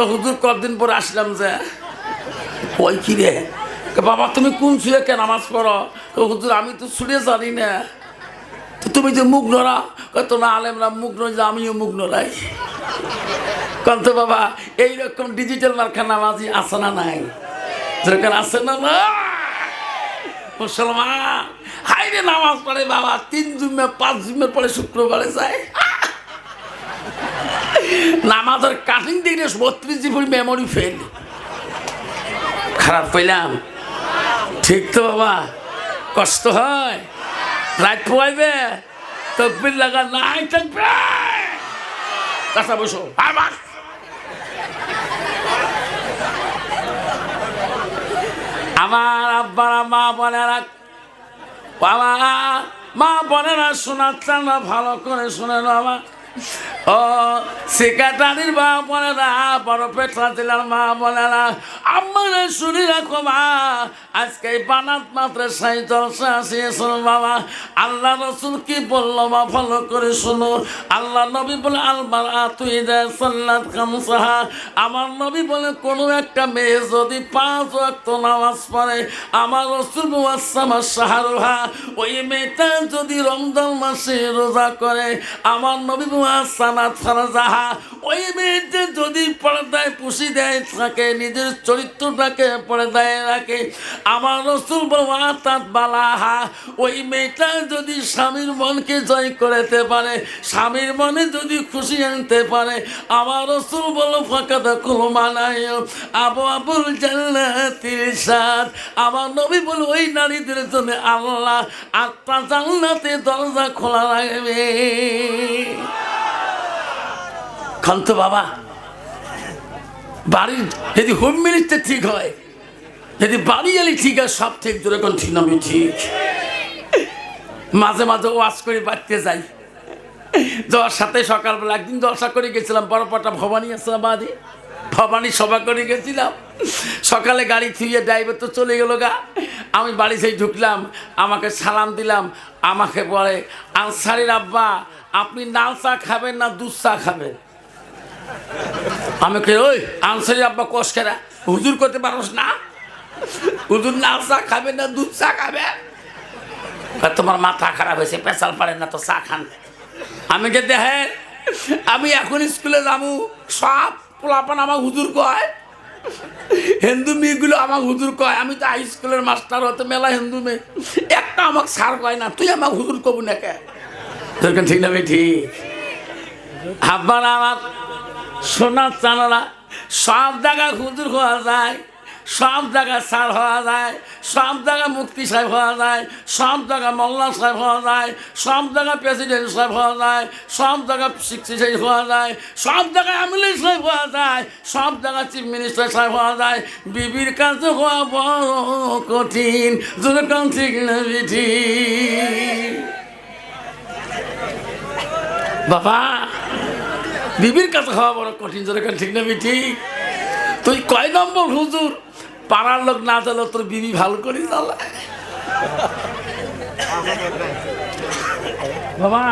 তো হুজুর কদিন পরে আসলাম যে কই কি রে? বাবা তুমি কোন শুয়ে কে নামাজ পড়ো? হুজুর আমি তো শুনে জানি না। তুমি যে মুখ নড়া কয়, তো না আলেমরা মুখ নয় যে আমিও মুখ নড়াই। কন্ত বাবা এইরকম ডিজিটাল মার্কা নামাজি আছে না নাই? যেরকম আছে না না মুসলমান হাই রে নামাজ পড়ে বাবা তিন জুমে পাঁচ জুমে পরে শুক্রবারে যায়। নামাজের কাটিং দিলে বত্রিশ জিবির মেমোরি ফেল খারাপ পেলাম ঠিক তো বাবা। কষ্ট হয়। রাত পোয়াইবে। তকবির লাগা নাই থাকবে। কাছা বসো। আমার আমার আব্বারা মা বোনেরা বাবা, মা বোনেরা শোনাচ্ছেন না, ভালো করে শুনে আমার সেক্রেটারির মা বোনেরা বড় পেটরা জেলার মা বোনেরা আমার শুনি রাখো মা, আজকে বানাত মাত্র সাই আসিয়েছিল বাবা। আল্লাহ রসুল কি করে আল্লাহ নবী বলে আলবার তুই দেয় সাল্লাত খামসাহা। আমার নবী বলে, কোনো একটা মেয়ে যদি পাঁচ ওয়াক্ত নামাজ পড়ে, আমার রসুল শাহরুহা, ওই মেয়েটা যদি রমজান মাসে রোজা করে, আমার নবী ওই মেয়েটা যদি পর্দায় পুষি দেয় থাকে, নিজের চরিত্রটাকে পর্দায় রাখে, আমার রসুল তাঁত বালাহা ওই মেয়েটা যদি স্বামীর মনকে জয় করতে পারে, স্বামীর মনে যদি খুশি আনতে পারে, আমার রসুল বলো ফাঁকা দেখো মানায়, আবু আবুল জান্নাতির আমার নবী বলো, ওই নারীদের জন্য আল্লাহ আত্মা জান্নাতে দরজা খোলা রাখবে। খান্ত বাবা, বাড়ির যদি হোম মিনিস্টার ঠিক হয়, যদি বাড়ি এলি ঠিক হয় সব ঠিক যেরকম ঠিক আমি ঠিক। মাঝে মাঝে ওয়াশ করে বাড়তে যাই। যাওয়ার সাথে সকালবেলা, একদিন জলসা করে গেছিলাম বড়পাটা ভবানী আসলাম বাদি ভবানী সভা করে গেছিলাম। সকালে গাড়ি থুয়ে ড্রাইভার তো চলে গেল গা। আমি বাড়ি সেই ঢুকলাম, আমাকে সালাম দিলাম, আমাকে বলে, আনসারির আব্বা, আপনি নাল চা খাবেন না দুধ চা খাবেন? আমি কে ওই আনসারি আব্বা কষকেরা হুজুর করতে পারোস না? হুজুর লাল চা খাবে না, দুধ চা খাবে? তোমার মাথা খারাপ হয়েছে পেশাল পারে না তো চা খান। আমি কে দেখে আমি এখন স্কুলে যাব, সব পোলাপান আমার হুজুর কয়। হিন্দু মেয়েগুলো আমার হুজুর কয়, আমি তো হাই স্কুলের মাস্টার হতে মেলা হিন্দু মেয়ে। একটা আমাকে সার কয় না, তুই আমার হুজুর কবু না কে ঠিক না ঠিক? আব্বার আমার সোনার চানারা সব জায়গায় হুজুর হওয়া যায়, সব জায়গায় সার হওয়া যায়, সব জায়গায় মুক্তি সাহেব হওয়া যায়, সব জায়গায় মোল্লা সাহেব হওয়া যায়, সব জায়গায় প্রেসিডেন্ট সাহেব হওয়া যায়, সব জায়গায় শিক্ষি সাহেব হওয়া যায়, সব জায়গায় এমএলএ সাহেব হওয়া যায়, সব জায়গায় চিফ মিনিস্টার সাহেব হওয়া যায়, বিবির কাছে হওয়া বড় কঠিন যেরকম ঠিক না বাবা, বিবির কাছে খাওয়া বড় কঠিন যেরকম ঠিক না ঠিক তুই কয় নম্বর হুজুর? পাড়ার লোক না চালো তোর বিবি ভালো করে চালায় বাবা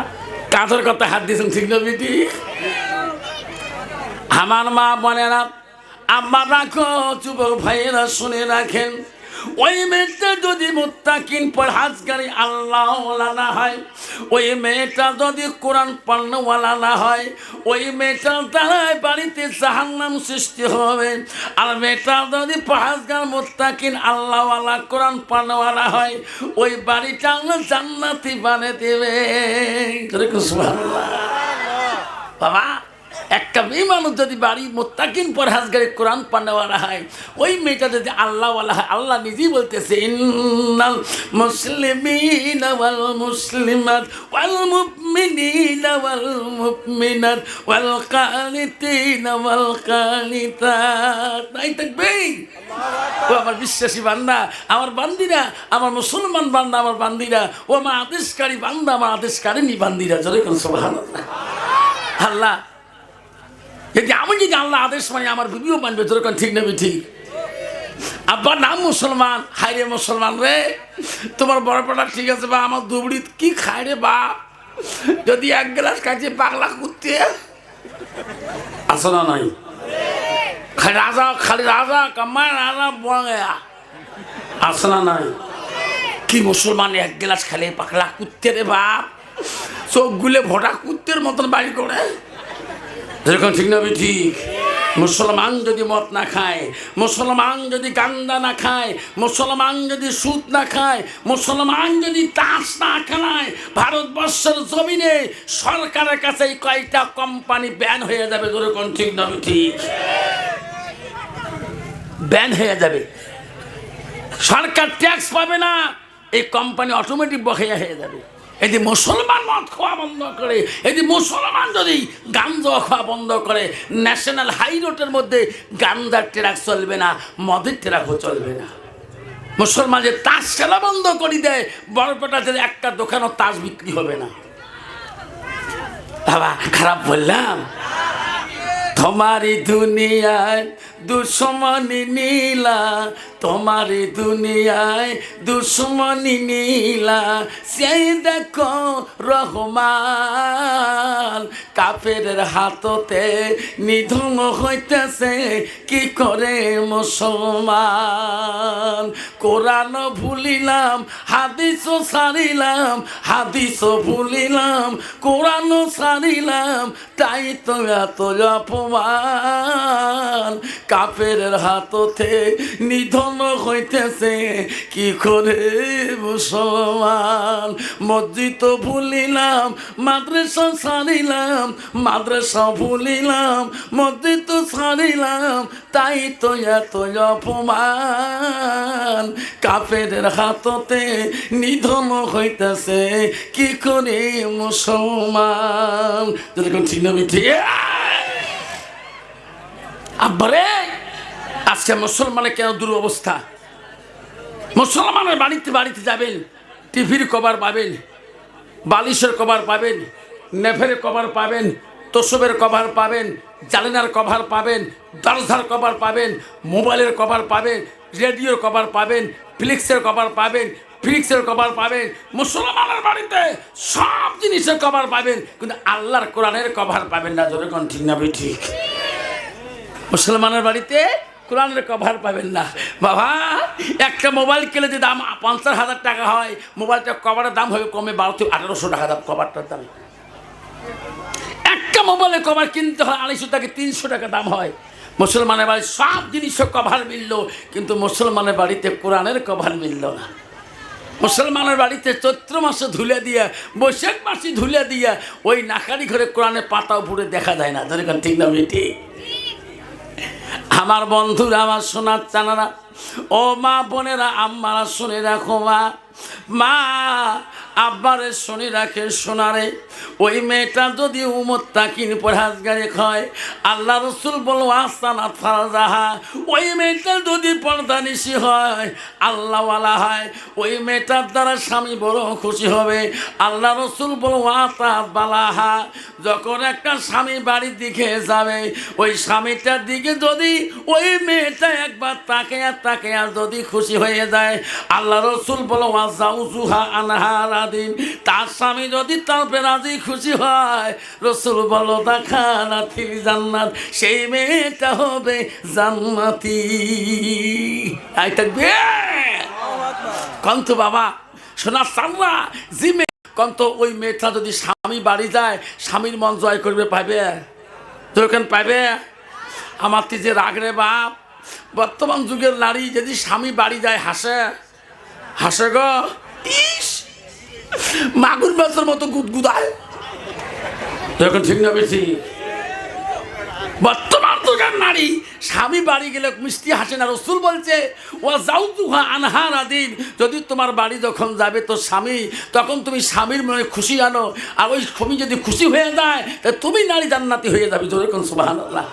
কাঁধের কথা হাত দিয়েছেন, ঠিক না বিটি আমার মা বোনেরা আম্মা রাখো, যুবক ভাইয়েরা শুনে রাখেন। ওই মেয়েটা যদি মোত্তাকিন আল্লাহ না হয়, ওই মেয়েটা যদি কোরআন পান্নওয়ালা না হয়, ওই মেয়েটার দ্বারাই বাড়িতে জাহান্নাম সৃষ্টি হবে আর মেয়েটা যদি পরহাজগার, মোত্তাকিন, আল্লাহওয়ালা, কোরআন পণ্যওয়ালা হয়, ওই বাড়িটা আল্লাহ জান্নাতি বানিয়ে দেবে। বাবা একটা মেয়ে মানুষ যদি বাড়ি মোত্তাকিন পর হাজগারে কোরআন পান্নাওয়ালা হয়, ওই মেয়েটা যদি আল্লাহওয়ালা হয়, আল্লাহ নিজেই বলতেছে, ইন্নাল মুসলিমিন ওয়াল মুসলিমাত ওয়াল মুমিনিন ওয়াল মুমিনাত ওয়াল কানিতিন ওয়াল কানিতাত। তাই থাকবে? ও আমার বিশ্বাসী বান্দা, আমার বান্দিরা, আমার মুসলমান বান্দা, আমার বান্দিরা, ও আমার আদেশকারী বান্দা, আমার আদেশকারিনী বান্দিরা। জোরে কোন সুবহানাল্লাহ। আল্লাহ যদি আমি যদি আল্লাহ আদেশ মানে আমার বিবিও মানবে তোর ঠিক নেবে ঠিক আব্বার নাম মুসলমান হাই রে মুসলমান রে। তোমার বড় পড়া ঠিক আছে বা? আমার দুবড়ি কি খায় রে বা? যদি এক গ্লাস খাইছে পাগলা কুত্তে। আসো না নাই? খালি রাজা খালি রাজা, কামায় রাজা বঙ্গা আসনা নাই? কি মুসলমান, এক গ্লাস খালি পাকলা কুত্তে রে বাপ। চোখ গুলে ভোটা কুত্তের মতন বাড়ি করে। যেরকম ঠিক না ঠিক। মুসলমান যদি মদ না খায়, মুসলমান যদি গান্দা না খায়, মুসলমান যদি সুদ না খায়, মুসলমান যদি তাস না খায় ভারতবর্ষের জমিনে সরকারের কাছে এই কয়টা কোম্পানি ব্যান হয়ে যাবে যেরকম ঠিক না ঠিক। ব্যান হয়ে যাবে। সরকার ট্যাক্স পাবে না, এই কোম্পানি অটোমেটিক বকেয়া হয়ে যাবে। যে মুসলমান মদ খাওয়া বন্ধ করে এদি মুসলমান যদি গাঞ্জা খাওয়া বন্ধ করে ন্যাশনাল হাই রোডের মধ্যে গাঞ্জার ট্রাক চলবে না, মদের ট্রাকও চলবে না। মুসলমান যে তাস খেলা বন্ধ করে দেয় বড়পেটা যদি একটা দোকানও তাস বিক্রি হবে না। বাবা, খারাপ বললাম? তোমারি দুনিয়ায় দুশ্মনী নীলা, তোমারি দুনিয়ায় দুশ্মনী নীলা। সেই দেখো রহমান কাফের হাততে নিধন হইতেছে, কি করে মুসলমান? কোরআন ভুলিলাম হাদিস সারিলাম হাদিস ভুলিলাম কোরআন সারিলাম তাই তো এত অপমান কাপের হাততে নিধন হইতেছে, কি করে মুসলমান? মসজিদ ভুলিলাম, মাদ্রাসা সারিলাম মাদ্রাসা ভুলিলাম, মসজিদ সারিলাম তাই তো এত অপমান। কাপের হাততে নিধন হইতেছে, কি করে মুসলমান? যেরকম ঠিক না ঠিক আব্বারে আজকে মুসলমানের কেন দুরবস্থা মুসলমানের বাড়িতে বাড়িতে যাবেন টিভির কভার পাবেন বালিশের কভার পাবেন নেফের কভার পাবেন তোষবের কভার পাবেন জালেনার কভার পাবেন দরজার কভার পাবেন মোবাইলের কভার পাবেন রেডিওর কভার পাবেন ফ্লিক্সের কভার পাবেন ফ্লিক্সের কভার পাবেন মুসলমানের বাড়িতে সব জিনিসের কভার পাবেন কিন্তু আল্লাহর কোরআনের কভার পাবেন না কোন ঠিক না ঠিক মুসলমানের বাড়িতে কোরআনের কভার পাবেন না। বাবা, একটা মোবাইল কিনে যে দাম পঞ্চাশ হাজার টাকা হয় মোবাইলটা কভারের দাম হবে কমে বারো থেকে আঠারোশো টাকা দাম কভারটার দাম। একটা মোবাইলের কভার কিনতে হয় আড়াইশো টাকা তিনশো টাকা দাম হয়। মুসলমানের বাড়ি সব জিনিসও কভার মিলল, কিন্তু মুসলমানের বাড়িতে কোরআনের কভার মিলল না। মুসলমানের বাড়িতে চৈত্র মাসে ধুলে দিয়ে, বৈশাখ মাসে ধুলে দিয়ে, ওই নাকারি ঘরে কোরআনের পাতা উপরে দেখা যায় না। যেরকম ঠিক না বেটি আমার বন্ধুরা আমার সোনার চানারা ও মা বোনেরা আম্মারা শুনে রাখো মা মা, আব্বারে শুনে রাখে সোনারে। ওই মেয়েটা যদি উমর তাকিন পরাজ গাড়ি খায়, আল্লাহ রসুল বলো আস্তানাত ফারাজাহা। ওই মেয়েটা যদি পর্দানিশি হয়, আল্লাহওয়ালা হয়, ওই মেয়েটার দ্বারা স্বামী বড় খুশি হবে। আল্লাহ রসুল বলো বালাহা। যখন একটা স্বামী বাড়ির দিকে যাবে, ওই স্বামীটার দিকে যদি ওই মেয়েটা একবার তাকে আর তাকে আর যদি খুশি হয়ে যায়, আল্লাহ রসুল বলো ওয়াজাউজুহা আনহারা দিন তার স্বামী যদি তার রাজি খুশি হয়, রসুল বলো, দেখা নাথি জান্নাত, সেই মেয়েটা হবে জান্নাতি। আই থাকবে কন্ত বাবা শোনা সামরা, জি মেয়ে। কন্ত ওই মেয়েটা যদি স্বামী বাড়ি যায়, স্বামীর মন জয় করবে পাবে তোর পাবে আমার যে রাগ রে বাপ, বর্তমান যুগের নারী যদি স্বামী বাড়ি যায়, হাসে? হাসে গো। ইস! মাগুর মাছের মতো গুদগুদায়। যখন ঠিক না বেশি। বর্তমান যুগের নারী স্বামী বাড়ি গেলে মিষ্টি হাসে না। রসুল বলছে ও যাও তুহা আনহার আদিন। যদি তোমার বাড়ি যখন যাবে তো স্বামী তখন তুমি স্বামীর মনে খুশি আনো। আর ওই স্বামী যদি খুশি হয়ে যায় তা তুমি নারী জান্নাতি হয়ে যাবে। যেরকম সুবাহ আল্লাহ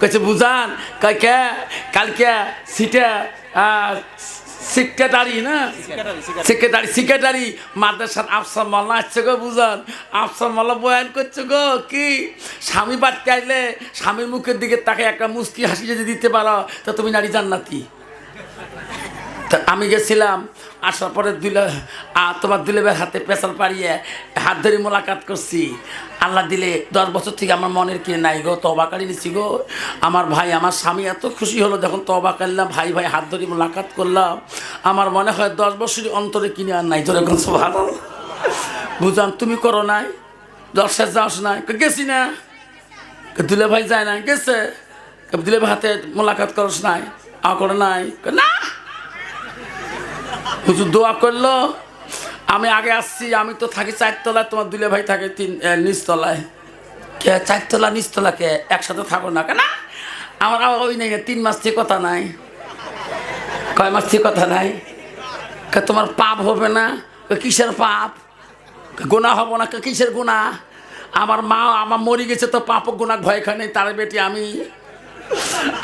কেছে বুঝান কালকে কালকে সিটা সেক্রেটারি না? সেক্রেটারি সেক্রেটারি মাদ্রাসার আফসার মাল্লা আসছে গো বুঝান। আফসার মাল্লা বয়ান করছে গো, কি? স্বামী বাড়তে আসলে স্বামীর মুখের দিকে তাকে একটা মুস্কি হাসি যদি দিতে পারো, তো তুমি নারী জান্নাতি। আমি গেছিলাম, আসার পরে দুলে তোমার দুলেবের হাতে পেশাল পাড়িয়ে হাত ধরে মোলাকাত করছি। আল্লাহ দিলে দশ বছর থেকে আমার মনের কিনে নাই গো তবা কাড়ি নিছি গো। আমার ভাই, আমার স্বামী এত খুশি হলো যখন তবা কাড়লাম ভাই ভাই হাত ধরে মোলাকাত করলাম। আমার মনে হয় দশ বছরই অন্তরে কিনে আর নাই যেরকম ভালো বুঝলাম, তুমি করো নাই দর্শার যাস নাই গেছি না? দুলে ভাই যায় না গেছে? দুলে ভাই হাতে মোলাকাত করস নাই, আ নাই না! হুজুর দোয়া করল। আমি আগে আসছি, আমি তো থাকি চারতলায়, তোমার দুলে ভাই থাকে তিন নিচতলায়। কে, চারতলা, নিচতলা কে? একসাথে থাকো না কেন? আমার আবার ওই নেই, তিন মাস থেকে কথা নাই। কয় মাস থেকে কথা নাই? তোমার পাপ হবে না? কিসের পাপ? গোনা হব না? কিসের গোনা আমার মা, আমার মরি গেছে তো পাপ গোনা ভয় খায় নেই, তার বেটি আমি।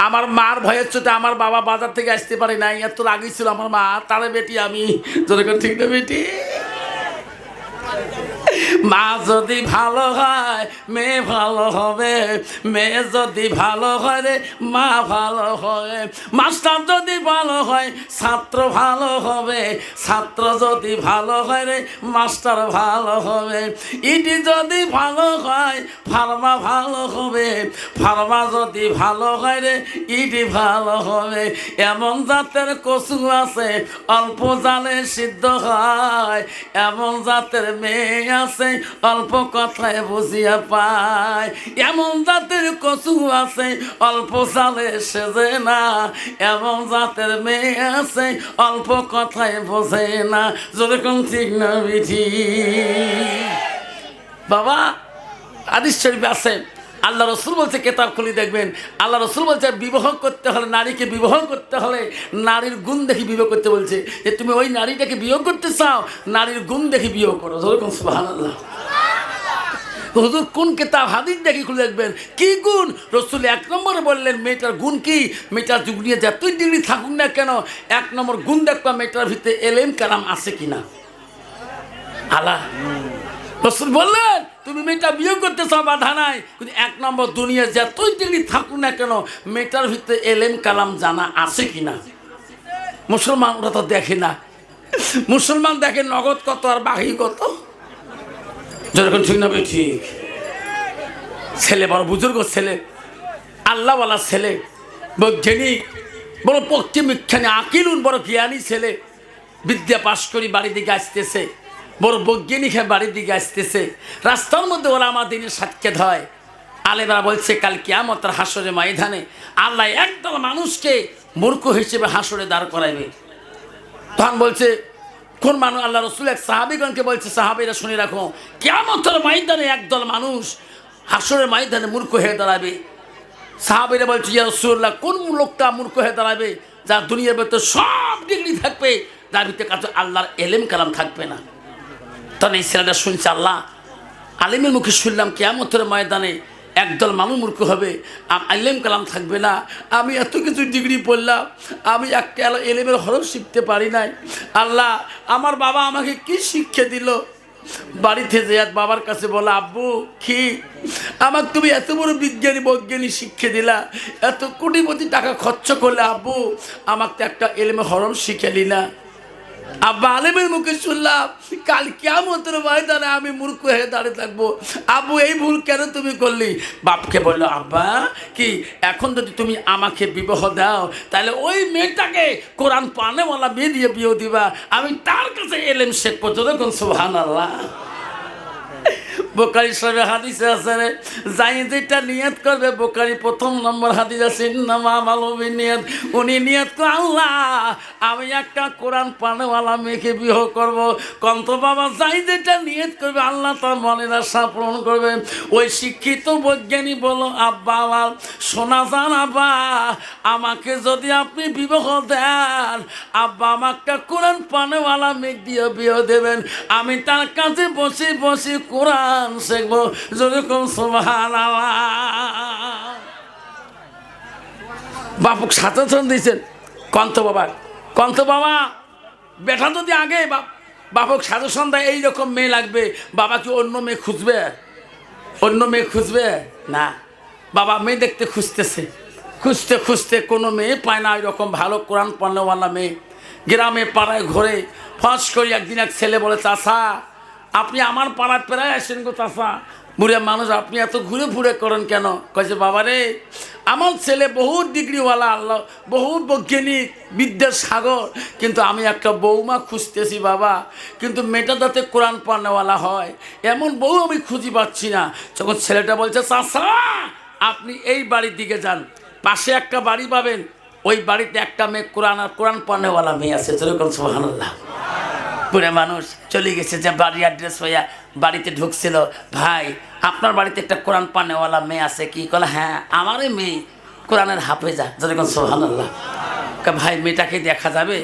আমার মার ভয়ের চোটে আমার বাবা বাজার থেকে আসতে পারে নাই, এত রাগি ছিল আমার মা। তারে বেটি আমি। তোর ঠিক না বেটি? মা যদি ভালো হয়, মেয়ে ভালো হবে। মেয়ে যদি ভালো হয় রে, মা ভালো হয় মাস্টার যদি ভালো হয়, ছাত্র ভালো হবে। ছাত্র যদি ভালো হয় রে, মাস্টার ভালো হবে। ইটি যদি ভালো হয়, ফার্মা ভালো হবে। ফার্মা যদি ভালো হয় রে, ইটি ভালো হবে। এমন জাতের কচু আছে, অল্প জালে সিদ্ধ হয়। এমন জাতের মেয়ে আছে, অল্প কথায় বুঝিয়া পায়। এমন জাতের কচু আছে, অল্প চালে সেজে না। এমন জাতের মেয়ে আছে, অল্প কথায় বোঝে না। যেরকম ঠিক না বিধি। বাবা আদিস শরীফ আছে। আল্লাহ রসুল বলছে, কেতাব খুলি দেখবেন। আল্লাহ রসুল বলছে, বিবাহ করতে হলে নারীকে বিবাহ করতে হলে নারীর গুণ দেখি বিবাহ করতে বলছে। যে তুমি ওই নারীটাকে বিয়ে করতে চাও, নারীর গুণ দেখি বিয়ে করো। যেরকম সুবাহ আল্লাহ হুজুর, কোন কেতাব, হাদিস দেখি খুলে দেখবেন। কি গুণ? রসুল এক নম্বরে বললেন, মেয়েটার গুণ কি? মেয়েটার যুগ নিয়ে যতই ডিগ্রি থাকুক না কেন, এক নম্বর গুণ দেখবা মেয়েটার ভিতরে এলেম কালাম আছে কিনা? আলা রসুল বললেন, তুমি মেয়েটা বিয়ে করতে চাও বাধা নাই। কিন্তু এক নম্বর দুনিয়া যতই ডিগ্রি থাকুক না কেন, মেয়েটার ভিতরে এলেম কালাম জানা আছে কিনা? মুসলমান ওরা তো দেখে না। মুসলমান দেখে নগদ কত আর বাকি কত? যেরকম ঠিক না ঠিক। ছেলে বড় বুজুর্গ ছেলে, আল্লাহওয়ালা ছেলে, বৈজ্ঞানিক, বড় বিজ্ঞানী আকিলুন বড় জ্ঞানী ছেলে, বিদ্যা পাশ করি দিকে আসতেছে। বড় বৈজ্ঞানিক বাড়ির দিকে আসতেছে। রাস্তার মধ্যে ওরা আমার দিনের সাক্ষাৎ হয় আলেমরা বলছে, কাল কিয়ামতের হাসরে ময়দানে আল্লাহ একদল মানুষকে মূর্খ হিসেবে হাসরে দাঁড় করাইবে। তখন বলছে, কোন মানুষ? আল্লাহ রসুল এক সাহাবিগণকে বলছে, সাহাবিরা শুনে রাখো কেমন ময়দানে একদল মানুষ হাসরের ময়দানে মূর্খ হয়ে দাঁড়াবে। সাহাবিরা বলছে, ইয়া রসুল্লাহ কোন লোকটা মূর্খ হয়ে দাঁড়াবে যার দুনিয়ার ভেতরে সব ডিগ্রি থাকবে, যার ভিতরে কাছে আল্লাহর এলেম কালাম থাকবে না? তখন এই ছেলেটা শুনছে, আল্লাহ, আলিমের মুখে শুনলাম কেয়ামতের ময়দানে একদল মানুষ মূর্খ হবে। আলেম কালাম থাকবে না। আমি এত কিছু ডিগ্রি পড়লাম। আমি একটা এল- এলেমের হরফ শিখতে পারি নাই। আল্লাহ, আমার বাবা আমাকে কি শিক্ষা দিল? বাড়িতে যে বাবার কাছে বলা, আব্বু, কি? আমার তুমি এত বড় বিজ্ঞানী বৈজ্ঞানিক শিক্ষা দিলা। এত কোটিপতি টাকা খরচ করলে, আব্বু, আমাকে একটা এলেমে হরম শিখালি না। আব্বা আলেমের মুখে শুনলাম, কাল কেমতের ময়দানে আমি মূর্খ হয়ে দাঁড়িয়ে থাকব। আবু, এই ভুল কেন তুমি করলি? বাপকে বলল, আব্বা, কি, এখন যদি তুমি আমাকে বিবাহ দাও, তাহলে ওই মেয়েটাকে কোরআন পানেওয়ালা মেয়ে দিয়ে বিয়ে দিবা। আমি তার কাছে এলেম শেখ পর্যন্ত সুহান আল্লাহ বোকারি সাহেব হাদিসে আছে রে, যাই যেটা নিয়ত করবে বোকারি প্রথম নম্বর হাদিস আছে নামা মালবী নিয়ত উনি নিয়ত করে, আল্লাহ, আমি একটা কোরআন পানেওয়ালা মেয়েকে বিবাহ করব। কন্ত বাবা, যাই যেটা নিয়ত করবে, আল্লাহ তার মনের আশা পূরণ করবে। ওই শিক্ষিত বৈজ্ঞানিক বলো, আব্বা, আমার শোনা যান আব্বা, আমাকে যদি আপনি বিবাহ দেন, আব্বা আমাকে কোরআন পানেওয়ালা মেঘ দিয়ে বিয়ে দেবেন। আমি তার কাছে বসে বসে কোরআন শিখব যেরকম বাপুক সাতজন দিয়েছেন। কন্ত বাবা কন্ত বাবা, বেটা যদি আগে বাপ বাপক সাজেশন দেয়, এইরকম মেয়ে লাগবে। বাবা কি অন্য মেয়ে খুঁজবে? অন্য মেয়ে খুঁজবে? না। বাবা মেয়ে দেখতে খুঁজতেছে। খুঁজতে খুঁজতে কোনো মেয়ে পায় না এরকম ভালো কোরআন পণ্যওয়ালা মেয়ে। গ্রামে পাড়ায় ঘোরে ফাঁস করি একদিন এক ছেলে বলে চাষা আপনি আমার পাড়ায় প্রায় আসেন গো চাষা বুড়ে মানুষ, আপনি এত ঘুরে ফুরে করেন কেন? কয়েছে বাবা রে আমার ছেলে বহুত ডিগ্রিওয়ালা, আল্লাহ, বহুত বৈজ্ঞানিক বিদ্যার সাগর কিন্তু আমি একটা বৌমা খুঁজতেছি, বাবা। কিন্তু মেয়েটা যাতে কোরআন পানেওয়ালা হয়, এমন বউ আমি খুঁজি পাচ্ছি না। যখন ছেলেটা বলছে চাষা আপনি এই বাড়ির দিকে যান। পাশে একটা বাড়ি পাবেন। ওই বাড়িতে একটা মেয়ে কোরআন আর কোরআন পানেওয়ালা মেয়ে আছে। যেরকম সোহানুল্লাহ পুরে মানুষ চলে গেছে যে বাড়ি অ্যাড্রেস হইয়া বাড়িতে ঢুকছিল। ভাই, আপনার বাড়িতে একটা কোরআন পানেওয়ালা মেয়ে আছে। কি কলে হ্যাঁ আমারই মেয়ে কোরআনের হাফেজা। যেরকম সোহান আল্লাহ ভাই, মেয়েটাকে দেখা যাবে?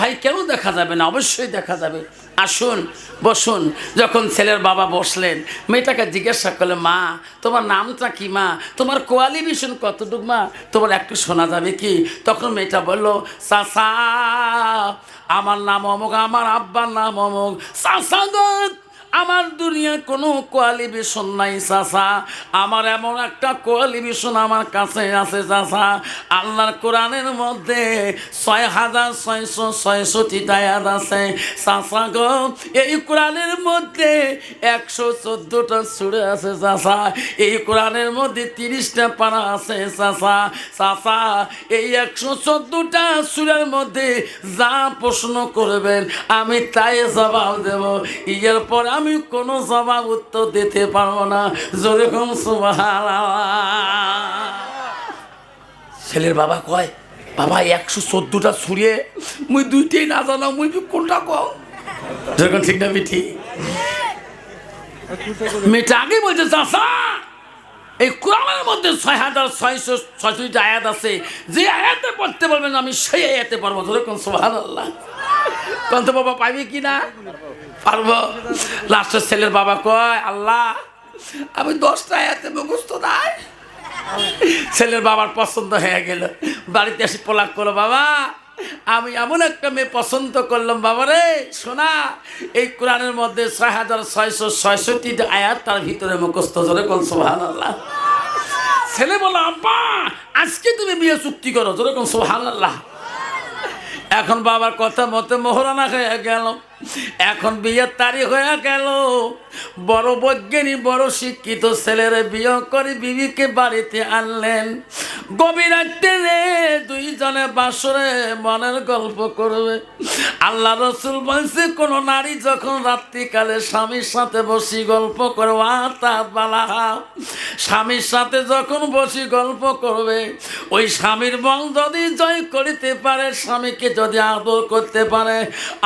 ভাই, কেন দেখা যাবে না? অবশ্যই দেখা যাবে। আসুন, বসুন। যখন ছেলের বাবা বসলেন, মেয়েটাকে জিজ্ঞাসা করলে মা, তোমার নামটা কি মা? তোমার কোয়ালিফিকেশন কতটুকু মা? তোমার একটু শোনা যাবে কি? তখন মেয়েটা বলল সাসা আমার নাম অমুক আমার আব্বার নাম অমুক। গো আমার দুনিয়ায় কোনো কোয়ালিফিকেশন নাই চাষা আমার এমন একটা কোয়ালিফিকেশন আমার কাছে আছে চাষা আল্লাহর কোরআনের মধ্যে ছয় হাজার ছয়শো ছয়শটি আয়াত আছে। চাষা গো, এই কোরআনের মধ্যে একশো চোদ্দোটা সুরে আছে চাষা এই কোরআনের মধ্যে তিরিশটা পারা আছে চাষা চাষা এই একশো চোদ্দোটা সুরের মধ্যে যা প্রশ্ন করবেন, আমি তাই জবাব দেব। ইয়ের পর আমি কোনো জবাব উত্তর দিতে পারব না। যেরকম ছেলের বাবা কয়, বাবা, একশো চোদ্দটা ছুঁড়িয়ে মুই দুইটাই না জানো, মুই কোনটা কও? যেরকম ঠিক না মিঠি। মেয়েটা আগে বলছে চাষা এই কোরআনের মধ্যে ছয় হাজার ছয়শো ছয়শটা আয়াত আছে। যে আয়াতে পড়তে পারবেন আমি সেই আয়াতে পারব যেরকম সোহান আল্লাহ কন্ত বাবা পাইবে কি না? পারব। লাস্টের ছেলের বাবা কয়, আল্লাহ, আমি দশটা আয়াতে মুখস্থ নাই। ছেলের বাবার পছন্দ হয়ে গেল। বাড়িতে এসে পোলাক করল, বাবা, আমি এমন একটা মেয়ে পছন্দ করলাম, বাবা রে, শোনা, এই কোরআনের মধ্যে ছয় হাজার ছয়শো ছয়ষট্টি আয়াত তার ভিতরে মুখস্থ ধরে কোন সোহান আল্লাহ ছেলে বলো আব্বা, আজকে তুমি বিয়ে চুক্তি করো যেরকম সোহান আল্লাহ এখন বাবার কথা মতে মোহরানা হয়ে গেল। এখন বিয়ের তারিখ হয়ে গেল। বড় বৈজ্ঞানিক, বড় শিক্ষিত ছেলের বিয়ে করে বিবিকে বাড়িতে আনলেন। গভীর দুইজনে বাসরে মনের গল্প করবে। আল্লাহ রসুল বলছে, কোনো নারী যখন রাত্রিকালে স্বামীর সাথে বসি গল্প করবে তার বালা। স্বামীর সাথে যখন বসি গল্প করবে, ওই স্বামীর মন যদি জয় করিতে পারে, স্বামীকে যদি আদর করতে পারে,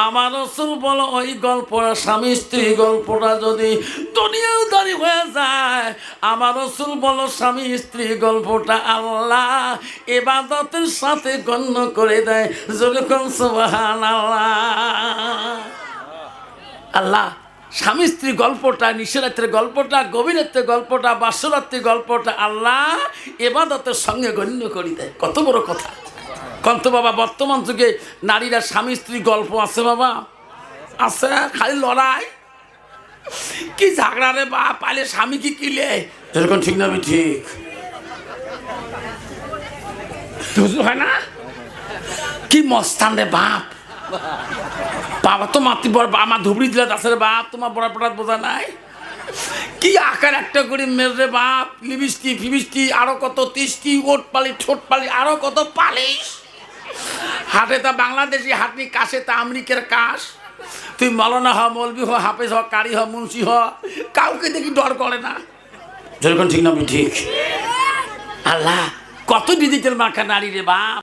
আমার রসুল বলো, ওই গল্পটা স্বামী স্ত্রী গল্পটা যদি দুনিয়াও দাঁড়ি হয়ে যায়, আমার রসুল বলো, স্বামী স্ত্রী গল্পটা আল্লাহ এবাদতের সাথে গণ্য করে দেয়, যেরকম সুবহান আল্লাহ আল্লাহ স্বামী স্ত্রী গল্পটা, নিশিরাত্রের গল্পটা গভীরাত্রের গল্পটা, বাসরাত্রির গল্পটা আল্লাহ এবাদতের সঙ্গে গণ্য করি দেয়। কত বড় কথা। কন্ত বাবা, বর্তমান যুগে নারীরা স্বামী স্ত্রী গল্প আছে বাবা। আছে খালি লড়াই। কি ঝাগড়া রে বা পালে স্বামী কি কিলে? যেরকম ঠিক না ঠিক। হয় না? কি মস্তান রে বাপ। বাবা তো মাতৃ বড় আমার ধুবড়ি দিলে দাসের বাপ তোমার বড় পড়ার বোঝা নাই। কি আকার একটা করে মেরে বাপ। লিবিস্টি ফিবিস্টি আরও কত তিস্টি ওট পালি ঠোঁট পালি আরও কত পালিশ। হাটে তা বাংলাদেশি হাটনি কাশে তা আমেরিকার কাশ। তুই মলনা হ, মলবি হ, হাফেজ হ, কারি হ, মুন্সি হ, কাউকে দেখি ডর করে না। যেরকম ঠিক না, আমি ঠিক। আল্লাহ, কত ডিজিটাল মার্কা নারী রে বাপ।